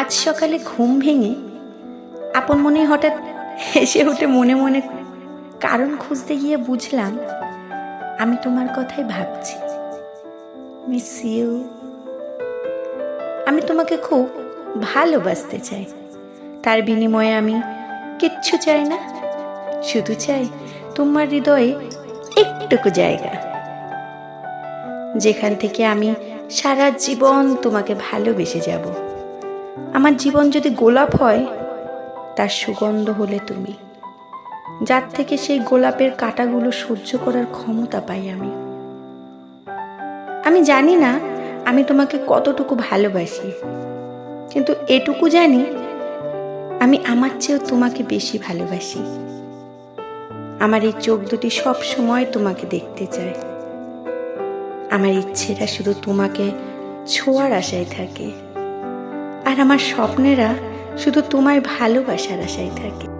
আজ সকালে ঘুম ভেঙে আপন মনে হঠাৎ হেসে উঠে মনে মনে কারণ খুঁজতে গিয়ে বুঝলাম আমি তোমার কথাই ভাবছি। মিস ইউ আমি তোমাকে খুব ভালোবাসতে চাই। তার বিনিময়ে আমি কিচ্ছু চাই না, শুধু চাই তোমার হৃদয়ে একটুকু জায়গা। যেখান থেকে আমি সারা জীবন তোমাকে ভালোবেসে যাব। আমার জীবন যদি গোলাপ হয়, তার সুগন্ধ হলে তুমি। যার থেকে সেই গোলাপের কাঁটাগুলো সহ্য করার ক্ষমতা পাই আমি। আমি জানি না আমি তোমাকে কতটুকু ভালোবাসি, কিন্তু এটুকু জানি আমি আমার চেয়েও তোমাকে বেশি ভালোবাসি। আমার এই চোখ দুটি সব সময় তোমাকে দেখতে চায়। আমার ইচ্ছেটা শুধু তোমাকে ছোঁয়ার আশায় থাকে। আর আমার স্বপ্নেরা শুধু তোমার ভালোবাসার আশায় থাকে।